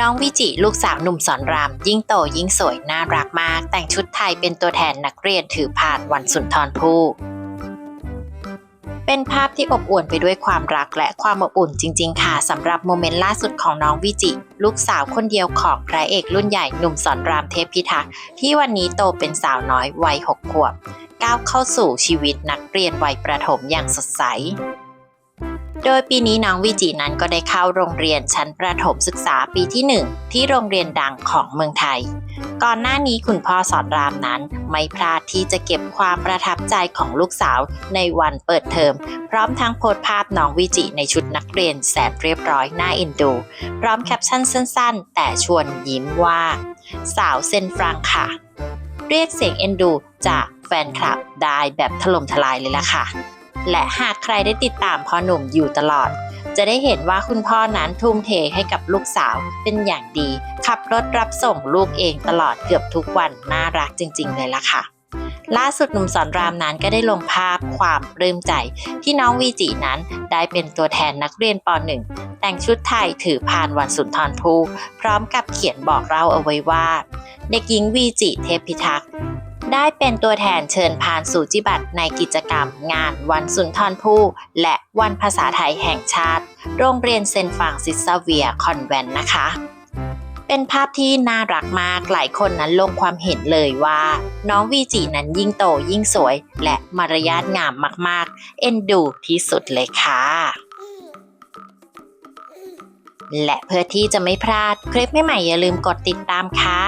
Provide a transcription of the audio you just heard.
น้องวิจิลูกสาวหนุ่มสอนราม ยิ่งโตยิ่งสวยน่ารักมาก แต่งชุดไทยเป็นตัวแทนนักเรียนถือผ่านวันสุนทรภู่เป็นภาพที่อบอวลไปด้วยความรักและความอบอุ่นจริง ๆ ค่ะสำหรับโมเมนต์ล่าสุดของน้องวิจิ ลูกสาวคนเดียวของพระเอกรุ่นใหญ่หนุ่มสอนรามเทพพิทักษ์ที่วันนี้โตเป็นสาวน้อยวัยหกขวบ ก้าวเข้าสู่ชีวิตนักเรียนวัยประถมอย่างสดใส โดยปีนี้น้องวิจินั้นก็ได้เข้าโรงเรียนชั้นประถมศึกษาปีที่ 1 ที่โรงเรียนดังของเมืองไทย ก่อนหน้านี้คุณพ่อสอนรามนั้น ไม่พลาดที่จะเก็บความประทับใจของลูกสาวในวันเปิดเทอม พร้อมทั้งโพสภาพน้องวิจิในชุดนักเรียนแสนเรียบร้อยน่าเอ็นดู พร้อมแคปชั่นสั้น ๆ แต่ชวนยิ้มว่า สาวเซนฟรังค่ะ เรียกเสียงเอ็นดูจากแฟนคลับได้แบบถล่มทลายเลยล่ะค่ะ และหากใครได้ติดตามพ่อหนุ่มอยู่ตลอด จะได้เห็นว่าคุณพ่อนั้นทุ่มเทให้กับลูกสาวเป็นอย่างดี ขับรถรับส่งลูกเองตลอดเกือบทุกวันน่ารักจริง ๆ เลยล่ะค่ะล่าสุดหนุ่มสอนรามนั้นก็ได้ลงภาพความปลื้มใจ ที่น้องวีจินั้นได้เป็นตัวแทนนักเรียนป .1 แต่งชุดไทยถือพานวันสุนทรภู่พร้อมกับเขียนบอกเล่าเอาไว้ว่า เด็กหญิงวีจิเทพพิทักษ์ ได้เป็นตัวแทนเชิญพานสู่จิบัตรในกิจกรรม งานวันสุนทรภู่และวันภาษาไทยแห่งชาติ โรงเรียนเซนฟางซิสซเวียคอนแวนนะคะ เป็นภาพที่น่ารักมากหลายคนนั้นลงความเห็นเลยว่า น้องวีจินั้นยิ่งโตยิ่งสวย และมารยาทงามมากๆ เอ็นดูที่สุดเลยค่ะและเพื่อที่จะไม่พลาดคลิปใหม่ๆอย่าลืมกดติดตามค่ะ